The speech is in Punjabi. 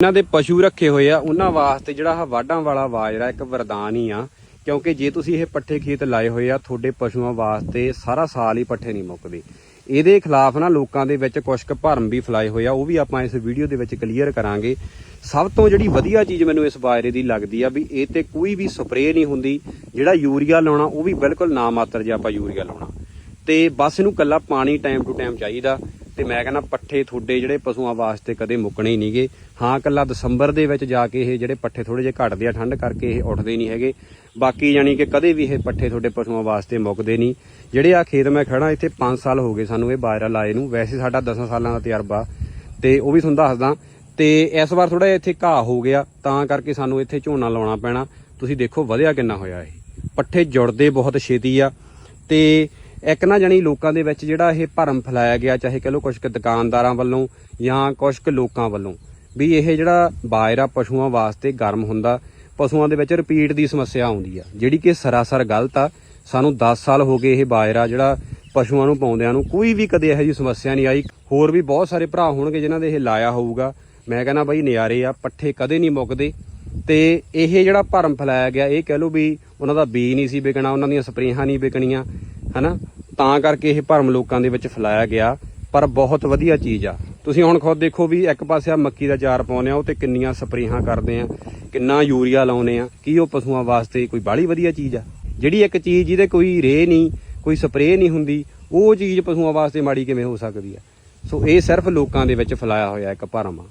ਇਹਨਾਂ ਦੇ ਪਸ਼ੂ ਰੱਖੇ ਹੋਏ ਆ, ਉਹਨਾਂ ਵਾਸਤੇ ਜਿਹੜਾ ਆਹ ਵਾਢਾਂ ਵਾਲਾ ਬਾਜਰਾ ਇੱਕ ਵਰਦਾਨ ਹੀ ਆ। ਕਿਉਂਕਿ ਜੇ ਤੁਸੀਂ ਇਹ ਪੱਠੇ ਖੇਤ ਲਾਏ ਹੋਏ ਆ, ਤੁਹਾਡੇ ਪਸ਼ੂਆਂ ਵਾਸਤੇ ਸਾਰਾ ਸਾਲ ਹੀ ਪੱਠੇ ਨਹੀਂ ਮੁੱਕਦੇ। ਇਹਦੇ ਖਿਲਾਫ ਨਾ ਲੋਕਾਂ ਦੇ ਵਿੱਚ ਕੁਝ ਕੁ ਭਰਮ ਵੀ ਫਲਾਏ ਹੋਏ ਆ, ਉਹ ਵੀ ਆਪਾਂ ਇਸ ਵੀਡੀਓ ਦੇ ਵਿੱਚ ਕਲੀਅਰ ਕਰਾਂਗੇ। ਸਭ ਤੋਂ ਜਿਹੜੀ ਵਧੀਆ ਚੀਜ਼ ਮੈਨੂੰ ਇਸ ਬਾਜਰੇ ਦੀ ਲੱਗਦੀ ਆ ਵੀ ਇਹ ਤੇ ਕੋਈ ਵੀ ਸਪਰੇਅ ਨਹੀਂ ਹੁੰਦੀ, ਜਿਹੜਾ ਯੂਰੀਆ ਲਾਉਣਾ, ਉਹ ਵੀ ਬਿਲਕੁਲ ਨਾ ਮਾਤਰ ਜੇ ਆਪਾਂ ਯੂਰੀਆ ਲਾਉਣਾ। ਤੇ ਬਸ ਇਹਨੂੰ ਕੱਲਾ ਪਾਣੀ ਟਾਈਮ ਟੂ ਟਾਈਮ ਚਾਹੀਦਾ। ਤੇ ਮੈਂ ਕਹਿੰਦਾ ਪੱਠੇ ਤੁਹਾਡੇ ਜਿਹੜੇ ਪਸ਼ੂਆਂ ਵਾਸਤੇ ਕਦੇ ਮੁੱਕਣੇ ਹੀ ਨਹੀਂਗੇ। ਹਾਂ, ਕੱਲਾ ਦਸੰਬਰ ਦੇ ਵਿੱਚ ਜਾ ਕੇ ਇਹ ਜਿਹੜੇ ਪੱਠੇ ਥੋੜੇ ਜਿਹੇ ਘਟਦੇ ਆ, ਠੰਡ ਕਰਕੇ ਇਹ ਉੱਠਦੇ ਨਹੀਂ ਹੈਗੇ। ਬਾਕੀ ਯਾਨੀ ਕਿ ਕਦੇ ਵੀ ਇਹ ਪੱਠੇ ਤੁਹਾਡੇ ਪਸ਼ੂਆਂ ਵਾਸਤੇ ਮੁੱਕਦੇ ਨਹੀਂ। ਜਿਹੜੇ ਆ ਖੇਤ ਮੈਂ ਖੜਾ ਇੱਥੇ 5 ਸਾਲ ਹੋ ਗਏ ਸਾਨੂੰ ਇਹ ਬਾਜਰਾ ਲਾਏ ਨੂੰ। ਵੈਸੇ ਸਾਡਾ 10 ਸਾਲਾਂ ਦਾ ਤਜਰਬਾ, ਤੇ ਉਹ ਵੀ ਤੁਹਾਨੂੰ ਦੱਸਦਾ। ਤੇ ਇਸ ਵਾਰ ਥੋੜਾ ਜਿਹਾ ਇੱਥੇ ਘਾਹ ਹੋ ਗਿਆ, ਤਾਂ ਕਰਕੇ ਸਾਨੂੰ ਇੱਥੇ ਝੋਨਾ ਲਾਉਣਾ ਪੈਣਾ। ਤੁਸੀਂ ਦੇਖੋ ਵਧਿਆ ਕਿੰਨਾ ਹੋਇਆ ਇਹ। ਪੱਠੇ ਜੁੜਦੇ ਬਹੁਤ ਛੇਤੀ ਆ। ਤੇ ਇੱਕ ਨਾ ਜਾਨੀ ਲੋਕਾਂ ਦੇ ਵਿੱਚ ਜਿਹੜਾ ਇਹ ਭਰਮ ਫੈਲਾਇਆ ਗਿਆ, ਚਾਹੇ ਕਹ ਲਓ ਕੁਝ ਕੁ ਦੁਕਾਨਦਾਰਾਂ ਵੱਲੋਂ ਜਾਂ ਕੁਝ ਕੁ ਲੋਕਾਂ ਵੱਲੋਂ, ਵੀ ਇਹ ਜਿਹੜਾ ਬਾਜਰਾ ਪਸ਼ੂਆਂ ਵਾਸਤੇ ਗਰਮ ਹੁੰਦਾ, ਪਸ਼ੂਆਂ ਦੇ ਵਿੱਚ ਰਿਪੀਟ ਦੀ ਸਮੱਸਿਆ ਆਉਂਦੀ ਆ। ਜਿਹੜੀ ਕਿ ਸਰਾਸਰ ਗਲਤ ਆ। ਸਾਨੂੰ 10 ਸਾਲ ਹੋ ਗਏ ਇਹ ਬਾਜਰਾ ਜਿਹੜਾ ਪਸ਼ੂਆਂ ਨੂੰ ਪਾਉਂਦਿਆਂ ਨੂੰ, ਕੋਈ ਵੀ ਕਦੇ ਇਹੋ ਜਿਹੀ ਸਮੱਸਿਆ ਨਹੀਂ ਆਈ। ਹੋਰ ਵੀ ਬਹੁਤ ਸਾਰੇ ਭਰਾ ਹੋਣਗੇ ਜਿਨ੍ਹਾਂ ਦੇ ਇਹ ਲਾਇਆ ਹੋਊਗਾ। ਮੈਂ ਕਹਿੰਦਾ ਬਾਈ ਨਿਆਰੇ ਆ, ਪੱਠੇ ਕਦੇ ਨਹੀਂ ਮੁੱਕਦੇ। ਤੇ ਇਹ ਜਿਹੜਾ ਭਰਮ ਫੈਲਾਇਆ ਗਿਆ, ਇਹ ਕਹਿ ਲਓ ਵੀ ਉਹਨਾਂ ਦਾ ਬੀ ਨਹੀਂ ਸੀ ਵਿਕਣਾ, ਉਹਨਾਂ ਦੀਆਂ ਸਪਰੇਹਾਂ ਨਹੀਂ ਵਿਕਣੀਆਂ, ਹਨਾ? ਤਾਂ ਕਰਕੇ ਇਹ ਭਰਮ ਲੋਕਾਂ ਦੇ ਵਿੱਚ ਫੈਲਾਇਆ ਗਿਆ, ਪਰ ਬਹੁਤ ਵਧੀਆ ਚੀਜ਼ ਆ। ਤੁਸੀਂ ਹੁਣ ਖੁਦ ਦੇਖੋ ਵੀ ਇੱਕ ਪਾਸੇ ਆ ਮੱਕੀ ਦਾ ਚਾਰ ਪਾਉਂਦੇ ਆ, ਉਹ ਤੇ ਕਿੰਨੀਆਂ ਸਪਰੇਹਾਂ ਕਰਦੇ ਆ, ਕਿੰਨਾ ਯੂਰੀਆ ਲਾਉਨੇ ਆ, ਕੀ ਉਹ ਪਸ਼ੂਆਂ ਵਾਸਤੇ ਕੋਈ ਬਾਹਲੀ ਵਧੀਆ ਚੀਜ਼ ਆ? ਜਿਹੜੀ ਇੱਕ ਚੀਜ਼ ਜਿਹਦੇ ਕੋਈ ਰੇ ਨਹੀਂ, ਕੋਈ ਸਪਰੇਅ ਨਹੀਂ ਹੁੰਦੀ, ਉਹ ਚੀਜ਼ ਪਸ਼ੂਆਂ ਵਾਸਤੇ ਮਾੜੀ ਕਿਵੇਂ ਹੋ ਸਕਦੀ ਆ? ਸੋ ਇਹ ਸਿਰਫ ਲੋਕਾਂ ਦੇ ਵਿੱਚ ਫੈਲਾਇਆ ਹੋਇਆ ਇੱਕ ਭਰਮ ਆ।